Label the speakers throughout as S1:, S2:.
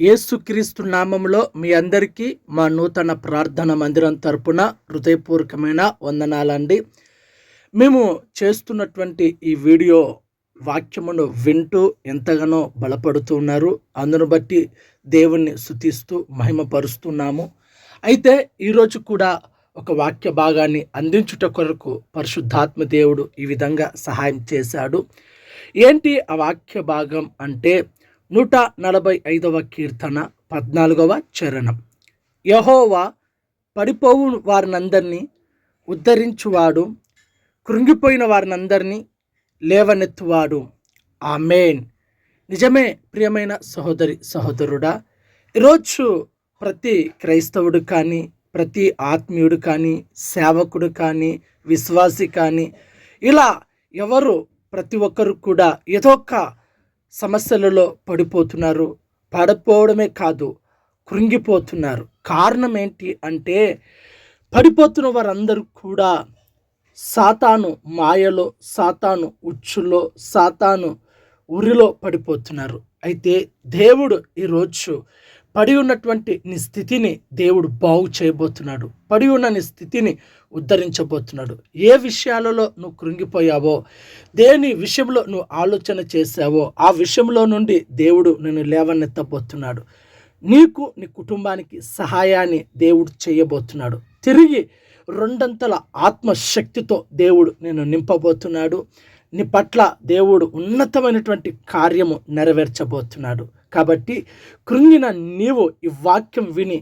S1: ఏసుక్రీస్తు నామంలో మీ అందరికీ మా నూతన ప్రార్థన మందిరం తరపున హృదయపూర్వకమైన వందనాలండి. మేము చేస్తున్నటువంటి ఈ వీడియో వాక్యమును వింటూ ఎంతగానో బలపడుతూ ఉన్నారు. అందును బట్టి దేవుణ్ణి శుతిస్తూ మహిమపరుస్తున్నాము. అయితే ఈరోజు కూడా ఒక వాక్య భాగాన్ని అందించుట కొరకు పరిశుద్ధాత్మ దేవుడు ఈ విధంగా సహాయం చేశాడు. ఏంటి ఆ వాక్య భాగం అంటే నూట నలభై ఐదవ కీర్తన పద్నాలుగవ చరణం. యహోవా పడిపోవు వారినందరినీ ఉద్ధరించువాడు కృంగిపోయిన వారినందరినీ లేవనెత్తువాడు. ఆ మెయిన్ నిజమే ప్రియమైన సహోదరి సహోదరుడా ఈరోజు ప్రతి క్రైస్తవుడు కానీ ప్రతి ఆత్మీయుడు కానీ సేవకుడు కానీ విశ్వాసి కానీ ఇలా ఎవరు ప్రతి ఒక్కరు కూడా ఏదో ఒక సమస్యలలో పడిపోతున్నారు. పడిపోవడమే కాదు కృంగిపోతున్నారు. కారణం ఏంటి అంటే పడిపోతున్న వారందరూ కూడా సాతాను మాయలో సాతాను ఉచ్చులో సాతాను ఉరిలో పడిపోతున్నారు. అయితే దేవుడు ఈరోజు పడి ఉన్నటువంటి నీ స్థితిని దేవుడు బాగు చేయబోతున్నాడు. పడి ఉన్న నీ స్థితిని ఉద్ధరించబోతున్నాడు. ఏ విషయాలలో నువ్వు కృంగిపోయావో దేని విషయంలో నువ్వు ఆలోచన చేసావో ఆ విషయంలో నుండి దేవుడు నిన్ను లేవనెత్తబోతున్నాడు. నీకు నీ కుటుంబానికి సహాయాన్ని దేవుడు చేయబోతున్నాడు. తిరిగి రెండంతల ఆత్మశక్తితో దేవుడు నేను నింపబోతున్నాడు. నీ పట్ల దేవుడు ఉన్నతమైనటువంటి కార్యము నెరవేర్చబోతున్నాడు. కాబట్టి కృంగిన నీవు ఈ వాక్యం విని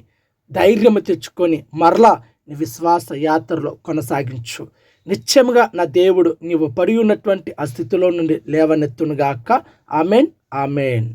S1: ధైర్యము తెచ్చుకొని మరలా నీ విశ్వాస యాత్రలో కొనసాగించు. నిత్యముగా నా దేవుడు నీవు పడి ఉన్నటువంటి ఆ స్థితిలో నుండి లేవనెత్తునుగాక. Amen amen.